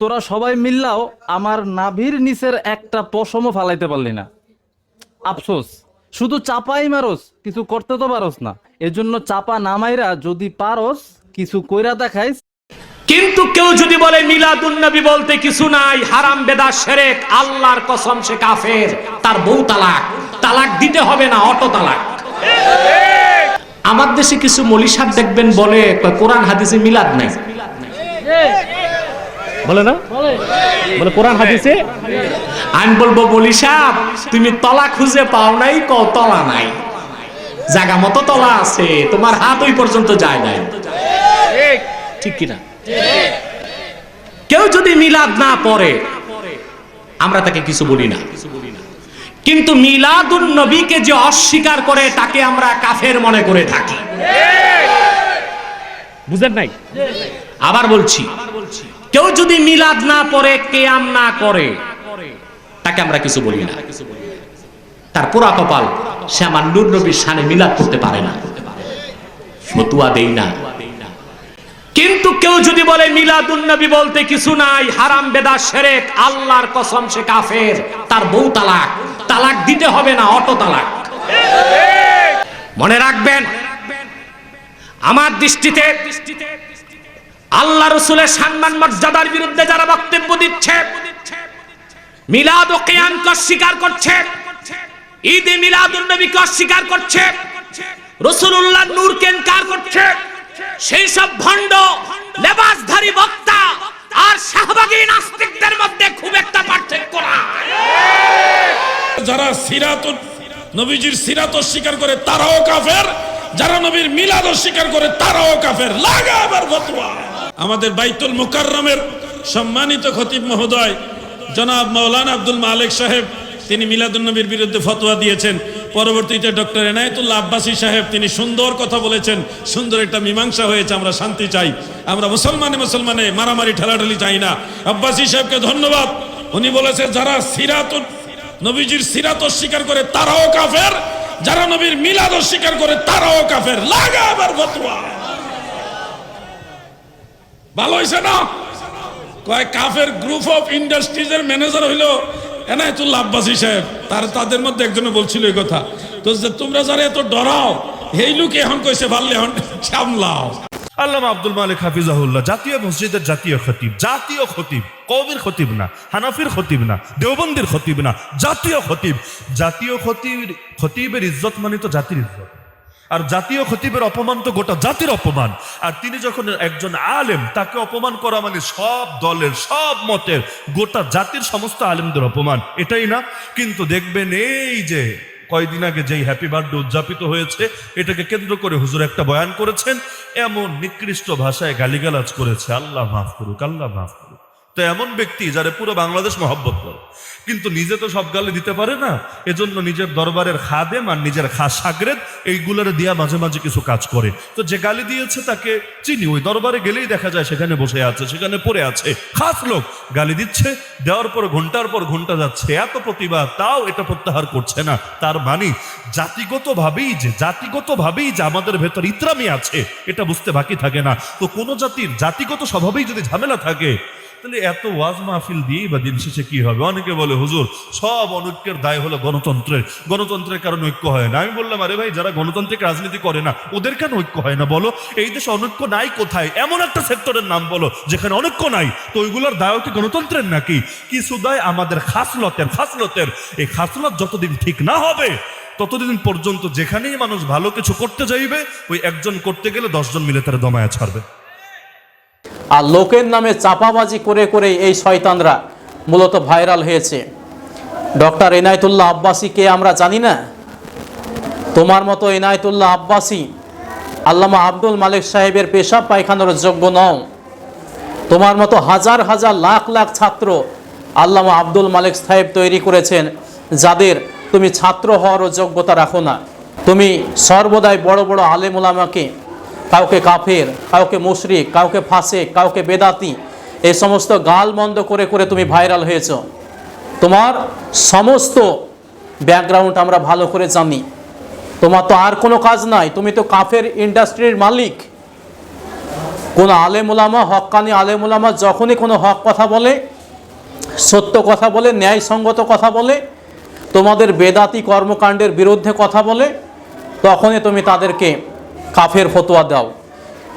তোরা সবাই মিললাও আমার নাভির নিচের একটা পশমও ফালাইতে পারলি না। আফসোস। শুধু চাপাই মারস, কিছু করতে তো পারস না। এজন্য চাপা নামাইরা যদি পারস, কিছু কইরা দেখাইস। কিন্তু কেউ যদি বলে, মিলাদুন নবী বলতে কিছু নাই, হারাম বেদা সেরেক, আল্লাহর কসম সে কাফের, তার বউ তালাক। তালাক দিতে হবে না, অটো তালাক। আমার দেশে কিছু মলিসাব দেখবেন বলে কোরআন হাদিসে মিলাদ নাই। বলে না? বলে কোরআন হাদিসে? আমি বলব বলি সাহ তুমি তলা খুঁজে পাও নাই ক তলা নাই। জায়গা মতো তলা আছে তোমার হাত ওই পর্যন্ত যায় নাই। ঠিক কিনা? কেউ যদি মিলাদ না পড়ে আমরা তাকে কিছু বলি না। কিন্তু মিলাদুন নবীকে যে অস্বীকার করে তাকে আমরা কাফের মনে করে থাকি। বুঝেন নাই? আবার বলছি কেউ যদি মিলাদ না পড়ে, কেয়াম না করে, তাকে আমরা কিছু বলি না। তার পোড়া কপাল, সে আমার নূর নবীর সানে মিলাদ করতে পারে না। ফতুয়া দেই না। কিন্তু কেউ যদি বলে, মিলাদুন নবী বলতে কিছু নাই, হারাম বেদা সেরেক, আল্লাহর কসম সে কাফের, তার বউ তালাক। তালাক দিতে হবে না, অটো তালাক। মনে রাখবেন, আমার দৃষ্টিতে দৃষ্টিতে আল্লাহ রসুলের সম্মান, মর্যাদার বিরুদ্ধে যারা বক্তব্য দিচ্ছে, মিলাদ ও কেয়ামকে অস্বীকার করছে, ঈদ ঈদে মিলাদুন নবীকে অস্বীকার করছে রসুল্লাহ নূরকে ইনকার করছে, সেই সব ভণ্ড, লেবাসধারী বক্তা আর শাহবাগী নাস্তিকদের মধ্যে খুব একটা পার্থক্য না যারা সিরাত নবীজির সিরাত অস্বীকার করে, তারাও কাফের। যারা নবীর মিলাদ অস্বীকার করে, তারাও কাফের। লাগা আবার ফতোয়া। আমাদের বাইতুল মুকাররমের সম্মানিত খতিব মহোদয়, জনাব মাওলানা আব্দুল মালিক সাহেব, তিনি মিলাদুল নবীর বিরুদ্ধে ফতোয়া দিয়েছেন। পরবর্তীতে ডক্টর এনায়েতুল্লাহ আব্বাসী সাহেব, তিনি সুন্দর কথা বলেছেন, সুন্দর একটা মীমাংসা হয়েছে, আমরা শান্তি চাই। আমরা মুসলমানে মুসলমানে মারামারি, ঠেলাঠেলি চাই না। আব্বাসী সাহেবকে ধন্যবাদ। উনি বলেছে, যারা সিরাত নবীজির সিরাত অস্বীকার করে, তারাও কাফের। যারা নবীর মিলাদ অস্বীকার করে, তারাও কাফের। লাগা আবার ফতোয়া। ভালো হয়েছে না? কয় কাফের গ্রুপ অফ ইন্ডাস্ট্রিজ এর ম্যানেজার হইল এনায়তুল্লাহ আব্বাসী সাহেব। তার তাদের মধ্যে একজনে বলছিল এই কথা, তো তোমরা যারা এত ডরাও, এই লোক এখন কইছে ভাললে এখন সামলাও। আল্লামা আব্দুল মালিক হাফিজাহুল্লাহ, জাতীয় মসজিদের জাতীয় খতিব জাতীয় খতিব কবির খতিব না, হানাফির খতিব না, দেওবন্দির খতিব না, জাতীয় খতিব। জাতীয় খতিব, খতিবের ইজ্জত মানে তো জাতির ইজ্জত। আর জাতীয় খতিবের অপমান তো গোটা জাতির অপমান। আর তিনি যখন একজন আলেম, তাকে অপমান করা মানে সব দলের, সব মতের, গোটা জাতির সমস্ত আলেমদের অপমান। এটাই না? কিন্তু দেখবেন এই যে কয়দিন আগে যেই হ্যাপি বার্থডে উদযাপিত হয়েছে, এটাকে কেন্দ্র করে হুজুর একটা বয়ান করেছেন, এমন নিকৃষ্ট ভাষায় গালিগালাজ করেছে। আল্লাহ মাফ করুক, আল্লাহ মাফ করুক। তো এমন ব্যক্তি যারা পুরো বাংলাদেশ মহব্বত করে। কিন্তু নিজে তো সব গালে দিতে পারে না, এজন্য নিজের দরবারের খাদেম আর নিজের খাস সাগরেদ এইগুলোর দিয়া মাঝে মাঝে কিছু কাজ করে। তো যে গালি দিয়েছে তাকে চিনি, ওই দরবারে গেলেই দেখা যায় সেখানে বসে আছে, সেখানে পড়ে আছে। খাস লোক, গালি দিচ্ছে, দেওয়ার পর ঘণ্টার পর ঘণ্টা যাচ্ছে, এত প্রতিবাদ, তাও এটা প্রত্যাহার করছে না। তার মানে জাতিগতভাবেই যে জাতিগতভাবেই যে আমাদের ভেতর ইত্রামি আছে, এটা বুঝতে বাকি থাকে না। তো কোনো জাতির জাতিগত স্বভাবেই যদি ঝামেলা থাকে তাহলে এত ওয়াজ মাহফিল দিয়েই বা দিন শেষে কি হবে? অনেকে বলে, হুজুর, সব অনৈক্যের দায় হলো গণতন্ত্রের। গণতন্ত্রের কারণে ঐক্য হয় না। আমি বললাম, আরে ভাই, যারা গণতান্ত্রিক রাজনীতি করে না, ওদের কেন ঐক্য হয় না বলো? এই দেশে অনৈক্য নাই কোথায়? এমন একটা সেক্টরের নাম বলো, যেখানে অনৈক্য নাই। তো ওইগুলোর দায় কি গণতন্ত্রের নাকি? কিছু দায় আমাদের খাসলতের খাসলতের। এই খাসলত যতদিন ঠিক না হবে, ততদিন পর্যন্ত যেখানেই মানুষ ভালো কিছু করতে যাইবে, ওই একজন করতে গেলে দশজন মিলে তারা দমায়া ছাড়বে। আর লোকের নামে চাপাবাজি করে করে এই শয়তানরা মূলত ভাইরাল হয়েছে। ডক্টর এনায়তুল্লাহ আব্বাসীকে আমরা জানি না? তোমার মতো এনায়তুল্লাহ আব্বাসী আল্লামা আব্দুল মালিক সাহেবের পেশাব পায়খানার যোগ্য নও। তোমার মতো হাজার হাজার লাখ লাখ ছাত্র আল্লামা আব্দুল মালিক সাহেব তৈরি করেছেন, যাদের তুমি ছাত্র হওয়ারও যোগ্যতা রাখো না। তুমি সর্বদাই বড় বড় আলেমুলামাকে কাউকে কাফের, কাউকে মুশরিক, কাউকে ফাঁসে কাউকে বেদাতি, এই সমস্ত গাল মন্দ করে করে তুমি ভাইরাল হয়েছ। তোমার সমস্ত ব্যাকগ্রাউন্ড আমরা ভালো করে জানি। তোমার তো আর কোনো কাজ নাই, তুমি তো কাফের ইন্ডাস্ট্রির মালিক। কোন আলেমুলামা হক্কানি আলেমুলামা যখনই কোনো হক কথা বলে, সত্য কথা বলে, ন্যায়সঙ্গত কথা বলে, তোমাদের বেদাতি কর্মকাণ্ডের বিরুদ্ধে কথা বলে, তখনই তুমি তাদেরকে কাফের ফতোয়া দাও।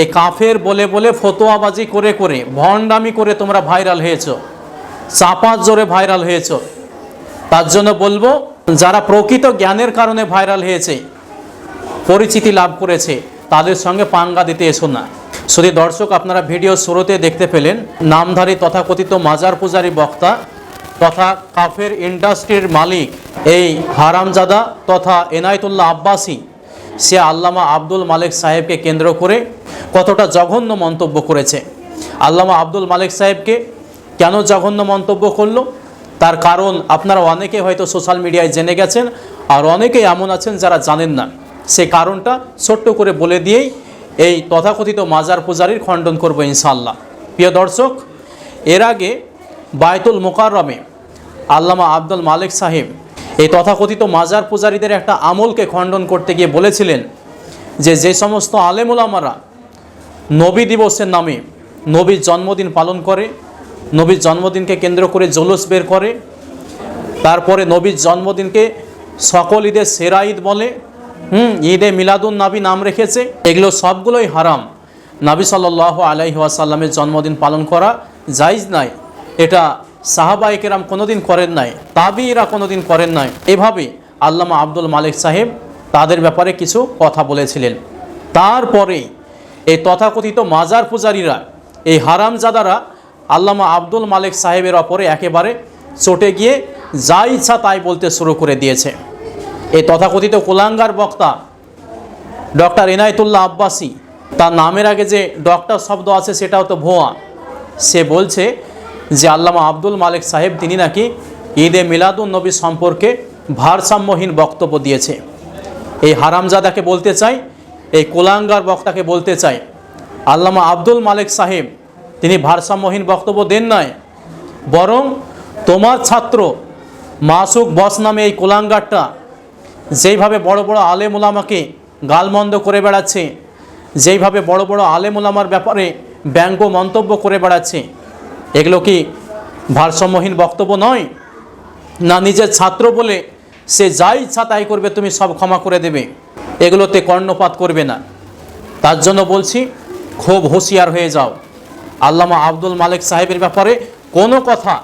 এই কাফের বলে বলে ফতোয়াবাজি করে করে ভণ্ডামি করে তোমরা ভাইরাল হয়েছ। চাপার জোরে ভাইরাল হয়েছ। তার জন্য বলব, যারা প্রকৃত জ্ঞানের কারণে ভাইরাল হয়েছে, পরিচিতি লাভ করেছে, তাদের সঙ্গে পাঙ্গা দিতে এসো না। শুধু দর্শক আপনারা ভিডিও শুরুতে দেখতে পেলেন, নামধারী তথাকথিত মাজার পূজারী বক্তা তথা কাফের ইন্ডাস্ট্রির মালিক এই হারামজাদা তথা এনায়তুল্লাহ আব্বাসী সে আল্লামা আব্দুল মালিক সাহেবকে কেন্দ্র করে কতটা জঘন্য মন্তব্য করেছে। আল্লামা আব্দুল মালিক সাহেবকে কেন জঘন্য মন্তব্য করল? তার কারণ আপনারা অনেকে হয়তো সোশ্যাল মিডিয়ায় জেনে গেছেন আর অনেকেই এমন আছেন যারা জানেন না। সে কারণটা ছোট্ট করে বলে দিয়েই এই তথাকথিত মাজার পূজারির খণ্ডন করব ইনশাল্লাহ প্রিয় দর্শক, এর আগে বায়তুল মোকাররমে আল্লামা আব্দুল মালিক সাহেব এই তথাকথিত মাজার পূজারীদের একটা আমলকে খণ্ডন করতে গিয়ে বলেছিলেন যে যে সমস্ত আলেমুলামারা নবী দিবসের নামে নবীর জন্মদিন পালন করে, নবীর জন্মদিনকে কেন্দ্র করে জলুস বের করে, তারপরে নবীর জন্মদিনকে সকল ঈদের সেরা ঈদ বলে, হুম, ঈদে মিলাদুন নাবি নাম রেখেছে, এগুলো সবগুলোই হারাম। নাবি সাল্লাহ আলাইহি ওয়াসাল্লামের জন্মদিন পালন করা জাইজ নাই। এটা সাহাবাই কেরাম কোনোদিন করেন নাই, তাবিরা কোনোদিন করেন নাই। এভাবে আল্লামা আব্দুল মালিক সাহেব তাদের ব্যাপারে কিছু কথা বলেছিলেন। তারপরে এই তথাকথিত মাজার পূজারীরা, এই হারামজাদারা আল্লামা আব্দুল মালিক সাহেবের ওপরে একেবারে চটে গিয়ে যা ইচ্ছা তাই বলতে শুরু করে দিয়েছে। এই তথাকথিত কুলাঙ্গার বক্তা ডক্টর এনায়তুল্লাহ আব্বাসী, তার নামের আগে যে ডক্টর শব্দ আছে সেটাও তো ভুয়া। সে বলছে যে আল্লামা আব্দুল মালিক সাহেব, তিনি নাকি ঈদে মিলাদুন নবী সম্পর্কে ভারসাম্যহীন বক্তব্য দিয়েছে। এই হারামজাদাকে বলতে চাই, এই কোলাঙ্গার বক্তাকে বলতে চাই, আল্লামা আব্দুল মালিক সাহেব, তিনি ভারসাম্যহীন বক্তব্য দেন নাই, বরং তোমার ছাত্র মাসুক বস নামে এই কোলাঙ্গারটা, যেইভাবে বড় বড় আলেম ওলামাকে গালমন্দ করে বেড়াচ্ছে, যেইভাবে বড় বড় আলেম ওলামার ব্যাপারে ব্যঙ্গ মন্তব্য করে বেড়াচ্ছে এগুলো কি ভারসাম্যহীন বক্তব্য নয়? না নিজের ছাত্র বলে সে যা ইচ্ছা তাই করবে, তুমি সব ক্ষমা করে দেবে। এগুলোতে কর্ণপাত করবে না। তার জন্য বলছি, খুব হুঁশিয়ার হয়ে যাও। আল্লামা আব্দুল মালিক সাহেবের ব্যাপারে কোনো কথা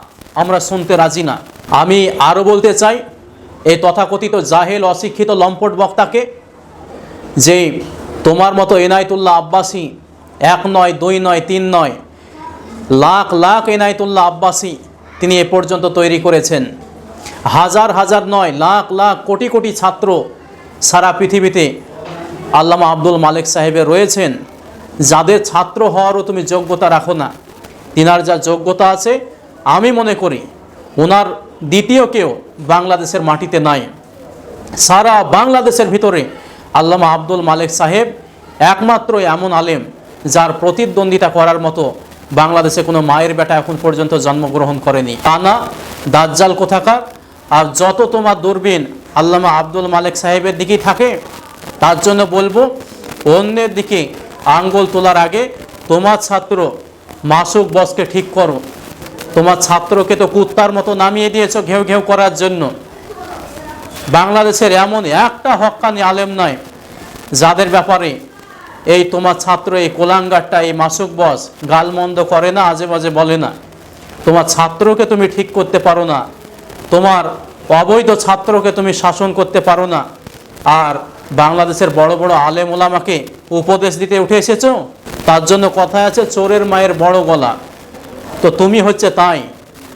আমরা শুনতে রাজি না। আমি আরও বলতে চাই এই তথাকথিত জাহেল অশিক্ষিত লম্পট বক্তাকে, যে তোমার মতো এনায়তুল্লাহ আব্বাসী এক নয়, দুই নয়, তিন নয় লাখ লাখ এনায়তুল্লাহ আব্বাসী তিনি এ পর্যন্ত তৈরি করেছেন। হাজার হাজার নয়, লাখ লাখ কোটি কোটি ছাত্র সারা পৃথিবীতে আল্লামা আব্দুল মালিক সাহেবের রয়েছেন। যাদের ছাত্র হওয়ারও তুমি যোগ্যতা রাখো না। তিনার যা যোগ্যতা আছে, আমি মনে করি ওনার দ্বিতীয় কেউ বাংলাদেশের মাটিতে নাই। সারা বাংলাদেশের ভিতরে আল্লামা আব্দুল মালিক সাহেব একমাত্র এমন আলেম যার প্রতিদ্বন্দ্বিতা করার মতো বাংলাদেশে কোনো মায়ের বেটা এখন পর্যন্ত জন্মগ্রহণ করেনি। তা না, দাজ্জাল কোথাকার? আর যত তোমার দূরবীন আল্লামা আব্দুল মালিক সাহেবের দিকেই থাকে, তার জন্য বলব, অন্যের দিকে আঙ্গুল তোলার আগে তোমার ছাত্র মাসুক বসকে ঠিক করো। তোমার ছাত্রকে তো কুত্তার মতো নামিয়ে দিয়েছ ঘেউ ঘেউ করার জন্য। বাংলাদেশের এমন একটা হক্কানি আলেম নয়, যাদের ব্যাপারে এই তোমার ছাত্র, এই কোলাঙ্গারটা, এই মাসুক বস গালমন্দ করে না, আজে বাজে বলে না। তোমার ছাত্রকে তুমি ঠিক করতে পারো না। তোমার অবৈধ ছাত্রকে তুমি শাসন করতে পারো না। আর বাংলাদেশের বড় বড় আলেম ওলামাকে উপদেশ দিতে উঠে এসেছ? তার জন্য কথায় আছে, চোরের মায়ের বড় গলা। তো তুমি হচ্ছে তাই।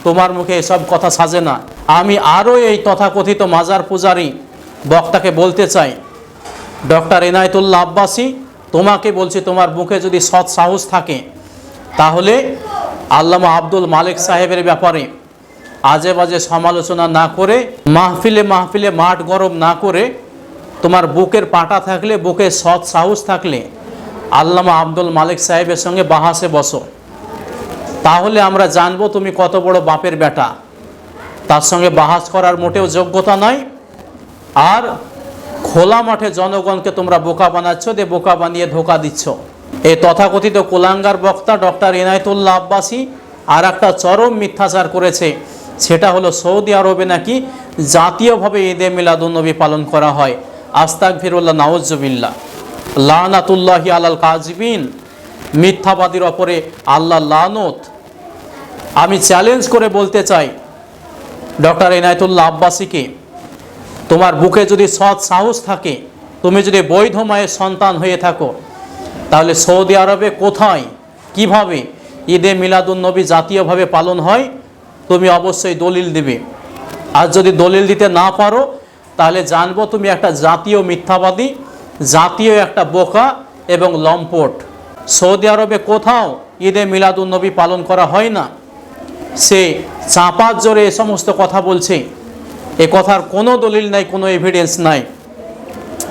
তোমার মুখে এসব কথা সাজে না। আমি আরও এই তথাকথিত মাজার পূজারি বক্তাকে বলতে চাই। ডক্টর এনায়তুল্লাহ আব্বাসী তোমাকে বলছি তোমার মুখে যদি সৎ সাহস থাকে, তাহলে আল্লামা আব্দুল মালিক সাহেবের ব্যাপারে আজে বাজে সমালোচনা না করে, মাহফিলে মাহফিলে মাঠ গরম না করে তোমার বুকের পাটা থাকলে, বুকে সৎ সাহস থাকলে আল্লামা আব্দুল মালিক সাহেবের সঙ্গে বাহাসে বসো। তাহলে আমরা জানব তুমি কত বড় বাপের বেটা। তার সঙ্গে বাহাস করার মোটেও যোগ্যতা নয় আর খোলা মাঠে জনগণকে তোমরা বোকা বানাচ্ছ দিয়ে বোকা বানিয়ে ধোকা দিচ্ছ। এই তথাকথিত কোলাঙ্গার বক্তা ডক্টর এনায়তুল্লাহ আব্বাসী আর একটা চরম মিথ্যাচার করেছে। সেটা হলো সৌদি আরবে নাকি জাতীয়ভাবে ঈদে মিলাদুন্নবী পালন করা হয়। আস্তাক ফিরুল্লাহ নাওজবিল্লা লানাতুল্লাহি আলাল কাজবিন মিথ্যাবাদীর ওপরে আল্লাহ লানত। আমি চ্যালেঞ্জ করে বলতে চাই ডক্টর এনায়তুল্লাহ আব্বাসীকে তোমার বুকে যদি সৎ সাহস থাকে, তুমি যদি বৈধ মায়ের সন্তান হয়ে থাকো, তাহলে সৌদি আরবে কোথায়, কীভাবে ঈদে মিলাদুন্নবী জাতীয়ভাবে পালন হয়, তুমি অবশ্যই দলিল দিবে। আর যদি দলিল দিতে না পারো, তাহলে জানব তুমি একটা জাতীয় মিথ্যাবাদী, জাতীয় একটা বোকা এবং লম্পট। সৌদি আরবে কোথাও ঈদে মিলাদুন্নবী পালন করা হয় না? সে চাপার জোরে এ সমস্ত কথা বলছে। এ কথার কোনো দলিল নাই, কোনো এভিডেন্স নাই।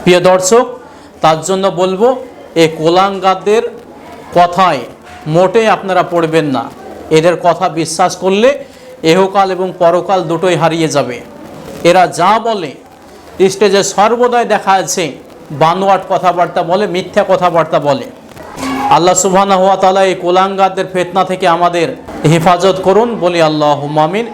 প্রিয় দর্শক, তার জন্য বলব, এ কোলাঙ্গাদের কথায় মোটে আপনারা পড়বেন না। এদের কথা বিশ্বাস করলে এহকাল এবং পরকাল দুটোই হারিয়ে যাবে। এরা যা বলে, স্টেজে সর্বদাই দেখা আছে, বানোয়াট কথাবার্তা বলে, মিথ্যা কথাবার্তা বলে। আল্লাহ সুবহানাহু ওয়া তাআলা এই কোলাঙ্গাদের ফেতনা থেকে আমাদের হেফাজত করুন, বলি আল্লাহ মামিন